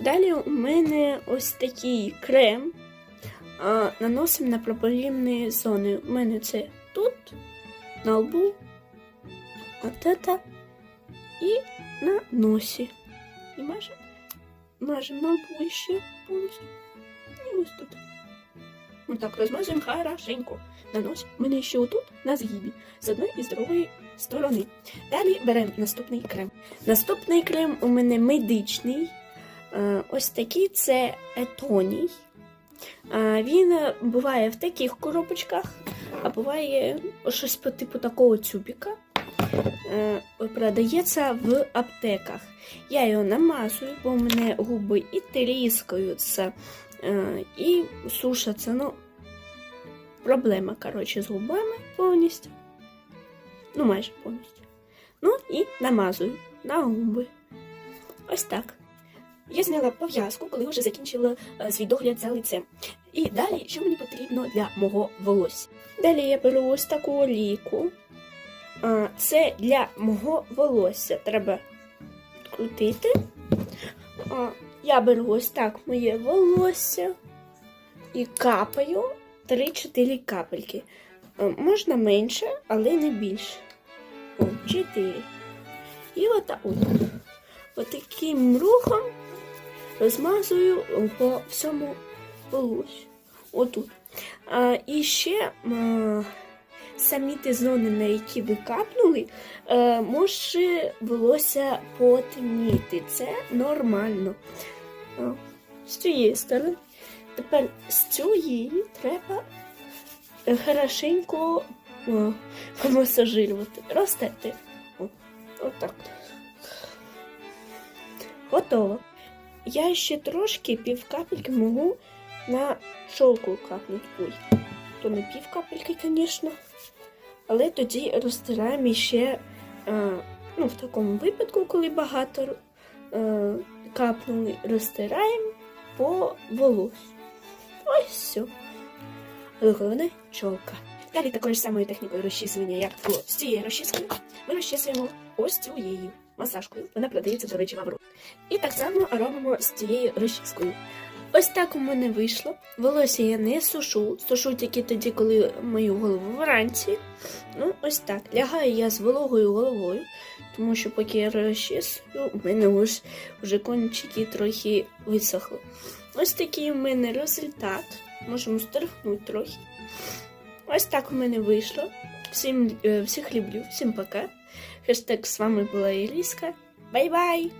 Далі у мене ось такий крем. Наносимо на проблемні зони. У мене це тут, на лбу, это, і на носі. І мажемо. Мажемо на лбу ще повністю. І ось тут. Ось так розмазуємо хорошенько. На. У мене ще отут на згибі. З одної і з другої сторони. Далі беремо наступний крем. Наступний крем у мене медичний. Е, Ось такий це етоній. Він е, буває в таких коробочках, а буває щось по типу такого тюбіка. Е, Продається в аптеках. Я його намазую, бо у мене губи і тріскаються, і сушаться. Ну, проблема, коротше, з губами повністю. Ну, майже повністю. Ну і намазую на губи. Ось так. Я зняла пов'язку, коли вже закінчила е, свій догляд за лицем. І далі, що мені потрібно для мого волосся? Далі я беру ось таку олійку. Це для мого волосся. Треба крутити. Я беру ось так моє волосся і капаю 3-4 капельки. Е, Можна менше, але не більше. О, 4. І отак. От. Отаким рухом розмазую по всьому волосю. Отут. А, і ще а, самі ті зони, на які ви капнули, е, може волосся потемніти. Це нормально. А, з цієї сторони. Тепер з цієї треба хорошенько помасажирувати. Розтерти. О, Отак. Готово. Я ще трошки пів капельки можу на чолку капнути. Ой, то не пів капельки, звісно. Але тоді розтираємо ще, е, ну, в такому випадку, коли багато е, капнули, розтираємо по волосю. Ось все. Але головне чолка. Далі такою ж самою технікою розчісування, як було з цією розчіскою, ми розчісуємо ось цією масажкою. Вона продається, до речі, в Авро. І так само робимо з цією розчіскою. Ось так у мене вийшло. Волосся я не сушу. Сушу тільки тоді, коли мою голову вранці. Ну, ось так. Лягаю я з вологою головою, тому що поки я розчісую, у мене ось вже кончики трохи висохли. Ось такий у мене результат. Можемо стрихнути трохи. Ось так у мене вийшло. Всім, е, всіх люблю, всім пока. Хештег з вами була Іріска. Бай-бай!